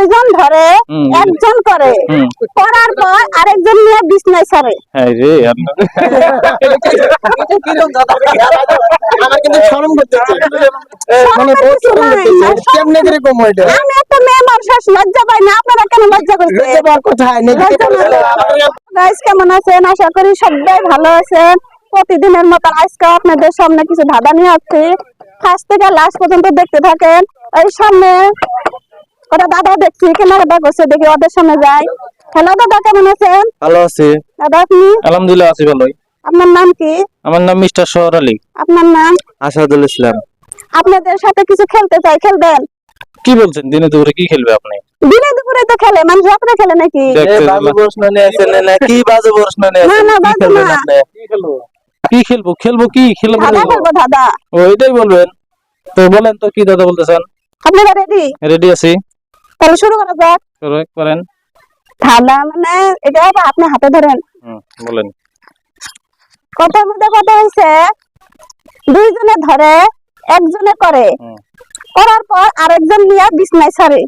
দুইজন ধরে। একজন করে। করার পর আরেকজন নিয়ে বিছনায় ছাড়ে হ্যাঁ রে আমার কিন্তু শরম করতেছে। মানে বহুত শরম করতেছে। কেমনে করে কম এটা? আমি একটা মেয়ে মানুষ লজ্জা পাই না। আপনারা কেন লজ্জা করছেন? লজ্জা পাওয়ার কোথায় নেগেটিভ গাইস কেমন আছেন? আশা করি সবাই ভালো আছেন। প্রতিদিনের মতন আজকে আপনাদের সামনে কিছু ধাঁধা নিয়ে আসছি। ফার্স্ট থেকে লাস্ট পর্যন্ত দেখতে থাকেন। এই সামনে ওরা দাদা দেখছি কেনাকাটা করছে দেখি ওদের সামনে যাই। হ্যালো দাদা কেমন আছেন? ভালো আছি। দাদা আপনি? আলহামদুলিল্লাহ আছি ভালোই। আপনার নাম কি? আমার নাম মিস্টার শহর আলী আপনার নাম? আসাদুল ইসলাম। আপনাদের সাথে কিছু খেলতে চাই খেলবেন? কি বলছেন দিনে দুপুরে কি খেলবে আপনি? দিনে দুপুরে তো খেলে মানুষ রাত্রে খেলে নাকি? প্রশ্ন না কি বাজে প্রশ্ন নিয়ে না, না, কি বাজে না। কি খেলব খেলব কি? খেলব দাদা খেলব দাদা ও এটাই বলবেন। তো বলেন তো কি দাদা বলতেছেন? আপনারা রেডি রেডি আছি। তাহলে শুরু করা যাক। করে- করেন। ধাঁধা মানে এটা আবার আপনি হাতে ধরেন। হুম, বলেন। কথার মধ্যে কথা হয়েছে দুইজনে ধরে একজনে করে। করার পর আরেকজন নিয়ে বিছনায় ছাড়ে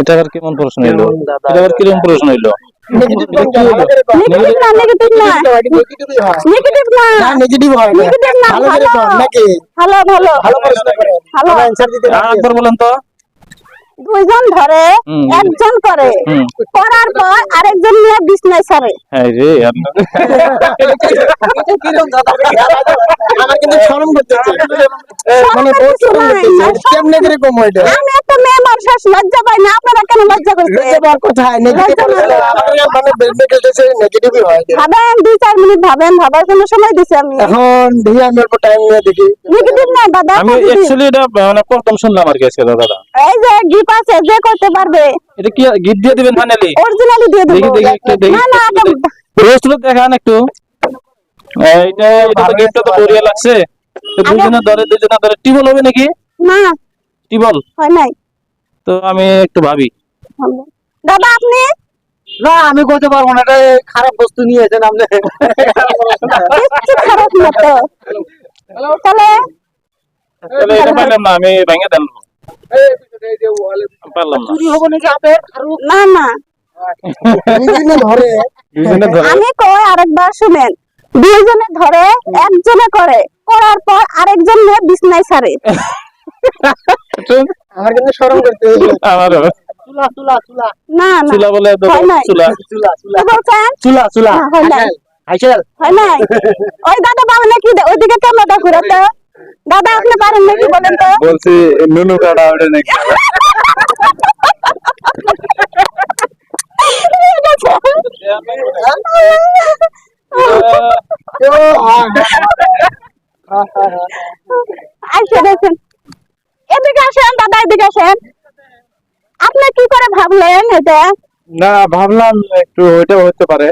এটা আবার কেমন প্রশ্ন হইল? এটা আবার কীরকম প্রশ্ন একবার বলেন তো। দুইজন ধরে একজন করে। করার পর আরেকজন নিয়ে বিছনায় ছাড়ে হ্যাঁ। আমার কিন্তু শরম করতে মানে বহুত শরম নাই, করতেছে কেমনে করে কম এটা? আমি মানুষ লজ্জা পাই না। আপনারা কেন লজ্জা করছেন? লজ্জা পাওয়ার কোথায় নেগেটিভ মানে বেলবে খেলতেছে নেগেটিভই হয়। ভাবেন দুই চার মিনিট ভাবেন ভাবার জন্য সময় দিছি আমি। এখন দেখি আমি অল্প টাইম নিয়ে দেখি। নেগেটিভ না দাদা আমি এটা মানে প্রথম শুনলাম আর কি আজকে দাদা। এই যে গিফট আছে যে করতে পারবে। এটা কি গিফট দিয়ে দিবেন ফাইনালি অরিজিনালি দিয়ে দেবো। দেখি দেখি একটু দেখি। না না দেখি। দেখান একটু। এইটা এটা তো গিফটটা তো বড়িয়া লাগছে। দুজনে ধরে দুজনে ধরে। টিবল হবে নাকি? না। টিবল? হয় নাই। তো আমি একটু ভাবি। দাদা আপনি? না আমি করতে পারব না এটা খারাপ বস্তু নিয়েছেন আপনি। খারাপ না তো। তাহলে? তাহলে এটা পাইলাম না আমি ভেঙে দেন পারলাম না। চুরি হব নাকি আপনার না না। দুইজনে ধরে। দুজনে ধরে। আমি কই আরেকবার শুনেন। দুইজনে ধরে একজনে করে। করার পর আরেকজন নিয়ে বিছনায় ছাড়ে আমার কিন্তু শরম করতে আমার চুলা চুলা চুলা না না। চুলা বলে চুলা। চুলা চুলা। চুলা হয়। আইসেল। হয় নাই। ওই দাদা পাবেন নাকি? ওইদিকে ক্যামেরাটা ঘুরাতে। দাদা আপনি পারেন নাকি বলেন তো? বলছি নুনু কাটা ওটা নাকি? আসেন এদিকে আসেন এদিকে আসেন। আপনি কি করে ভাবলেন এটা? না ভাবলাম একটু ওইটা হতে পারে।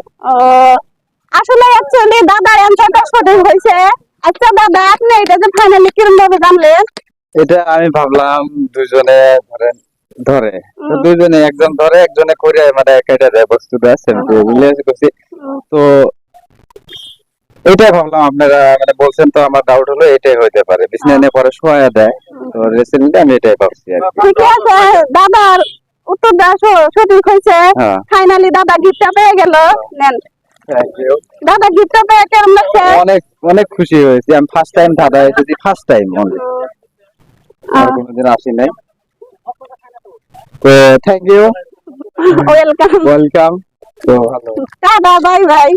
আসলে অ্যাকচুয়ালি দাদার অ্যান্সারটা সঠিক হয়েছে? আচ্ছা দাদা আপনি এটা যে ফাইনালি কিরম ভাবে জানলেন? এটা আমি ভাবলাম দুজনে ধরেন ধরে। দুজনে একজন ধরে একজনে করে মানে কেটে দেয় বস্তুটা সেমটি রিলেজ করছি তো এটাই ভাবলাম আপনারা মানে বলছেন তো আমার ডাউট হলো এটাই হইতে পারে। বিছনা নিয়ে পরে শোয়া দেয়। তো রিসেন্টলি আমি এটাই ভাবছি আর কি। ঠিক আছে দাদার উত্তরটা স- সঠিক হয়েছে। হ্যাঁ। ফাইনালি দাদা গিফটটা পেয়ে গেল। নেন। দাদা গিফটটা পেয়ে কেমন লাগছে? অনেক অনেক খুশি হয়েছি। আমি ফার্স্ট টাইম দাদা এসেছি ফার্স্ট টাইম অনলি আর কোনোদিন আসি নাই। তো থ্যাংক ইউ ওয়েলকাম ওয়েলকাম তো দাদা বাই বাই